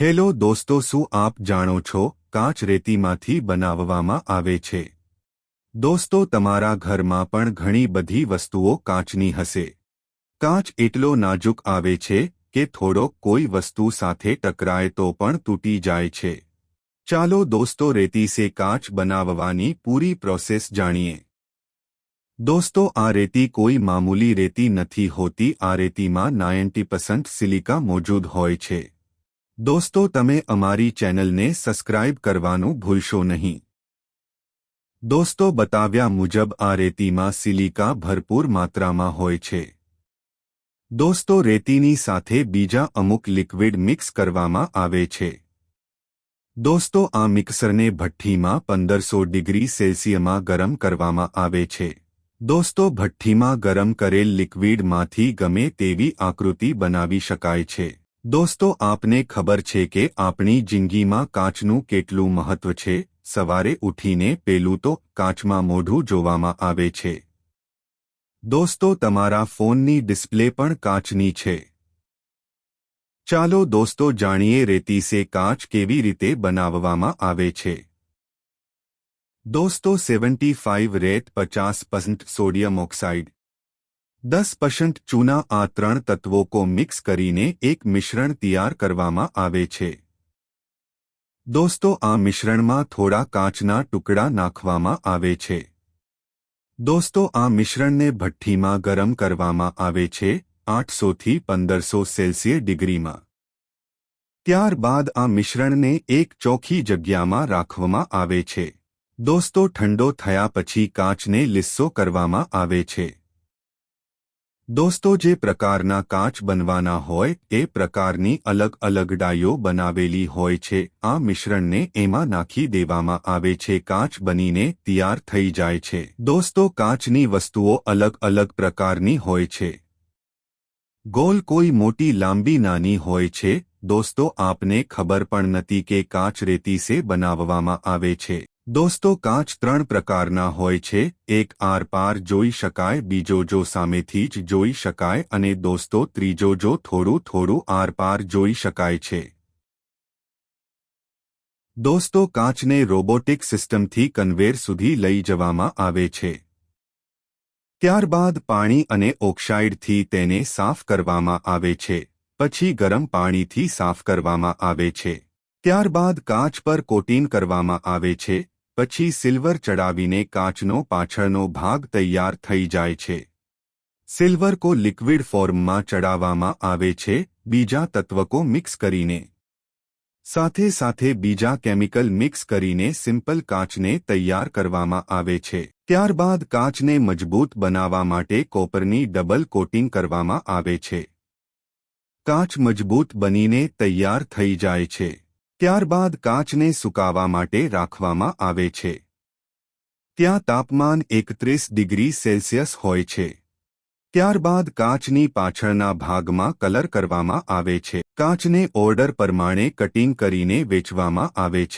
Hello દોસ્તો, શું આપ જાણો છો કાચ રેતીમાંથી બનાવવામાં આવે છે? દોસ્તો, તમારા ઘરમાં પણ ઘણી બધી વસ્તુઓ કાચની હશે. કાચ એટલો નાજુક આવે છે કે થોડોક કોઈ વસ્તુ સાથે ટકરાય તો પણ તૂટી જાય છે. ચાલો દોસ્તો, રેતી સે કાચ બનાવવાની પૂરી પ્રોસેસ જાણીએ. દોસ્તો, આ રેતી કોઈ મામૂલી રેતી નથી હોતી. આ રેતીમાં નાઇન્ટી સિલિકા મોજૂદ હોય છે. દોસ્તો, તમે અમારી ચેનલને સબસ્ક્રાઇબ કરવાનું ભૂલશો નહીં. દોસ્તો, બતાવ્યા મુજબ આ રેતીમાં સિલિકા ભરપૂર માત્રામાં હોય છે. દોસ્તો, રેતીની સાથે બીજા અમુક લિક્વિડ મિક્સ કરવામાં આવે છે. દોસ્તો, આ મિક્સરને ભઠ્ઠીમાં પંદરસો ડિગ્રી સેલ્સિયમાં ગરમ કરવામાં આવે છે. દોસ્તો, ભઠ્ઠીમાં ગરમ કરેલ લિક્વિડમાંથી ગમે તેવી આકૃતિ બનાવી શકાય છે. દોસ્તો, આપને ખબર છે કે આપણી જિંદગીમાં કાચનું કેટલું મહત્વ છે? સવારે ઉઠીને પેલું તો કાચમાં મોઢું જોવામાં આવે છે. દોસ્તો, તમારા ફોનની ડિસ્પ્લે પણ કાચની છે. ચાલો દોસ્તો, જાણીએ રેતી સે કાચ કેવી રીતે બનાવવામાં આવે છે. દોસ્તો, સેવન્ટી ફાઇવ રેત પચાસ પર્સન્ટ સોડિયમ ઓક્સાઇડ. દસ પર્સન્ટ ચૂના આ ત્રણ તત્વો કો મિક્સ કરીને એક મિશ્રણ તૈયાર કરવામાં આવે છે. દોસ્તો, આ મિશ્રણમાં થોડા કાચના ટુકડા નાખવામાં આવે છે. દોસ્તો, આ મિશ્રણને ભઠ્ઠીમાં ગરમ કરવામાં આવે છે આઠસોથી પંદરસો સેલ્સિયસ ડિગ્રીમાં. ત્યારબાદ આ મિશ્રણને એક ચોખ્ખી જગ્યામાં રાખવામાં આવે છે. દોસ્તો, ઠંડો થયા પછી કાચને લિસ્સો કરવામાં આવે છે. દોસ્તો, જે પ્રકારના કાચ બનવાના હોય, એ પ્રકારની અલગ અલગ ડાયો બનાવેલી હોય છે. આ મિશ્રણને એમાં નાખી દેવામાં આવે છે. કાચ બનીને તૈયાર થઈ જાય છે. દોસ્તો, કાચની વસ્તુઓ અલગ અલગ પ્રકારની હોય છે. ગોલ કોઈ મોટી, લાંબી, નાની હોય છે. દોસ્તો, આપને ખબર પણ નથી કે કાચ રેતી સે બનાવવામાં આવે છે. દોસ્તો, કાચ ત્રણ પ્રકારના હોય છે. એક આરપાર જોઈ શકાય, બીજો જો સામેથી જ જોઈ શકાય અને દોસ્તો, ત્રીજો જો થોડું થોડું આરપાર જોઈ શકાય છે. દોસ્તો, કાચને રોબોટિક સિસ્ટમથી કન્વેર સુધી લઈ જવામાં આવે છે. ત્યારબાદ પાણી અને ઓક્સાઇડથી તેને સાફ કરવામાં આવે છે. પછી ગરમ પાણીથી સાફ કરવામાં આવે છે. ત્યારબાદ કાચ પર કોટિંગ કરવામાં આવે છે. પછી સિલ્વર ચડાવીને કાચનો પાછળનો ભાગ તૈયાર થઈ જાય છે. સિલ્વર કો લિક્વિડ ફોર્મમાં ચડાવવામાં આવે છે, બીજા તત્વકો મિક્સ કરીને. સાથે સાથે બીજા કેમિકલ મિક્સ કરીને સિમ્પલ કાચને તૈયાર કરવામાં આવે છે. ત્યારબાદ કાચને મજબૂત બનાવવા માટે કોપરની ડબલ કોટિંગ કરવામાં આવે છે. કાચ મજબૂત બનીને તૈયાર થઈ જાય છે. ત્યારબાદ કાચને સુકાવા માટે રાખવામાં આવે છે. ત્યાં તાપમાન એકત્રીસ ડિગ્રી સેલ્સિયસ હોય છે. ત્યારબાદ કાચની પાછળના ભાગમાં કલર કરવામાં આવે છે. કાચને ઓર્ડર પ્રમાણે કટિંગ કરીને વેચવામાં આવે છે.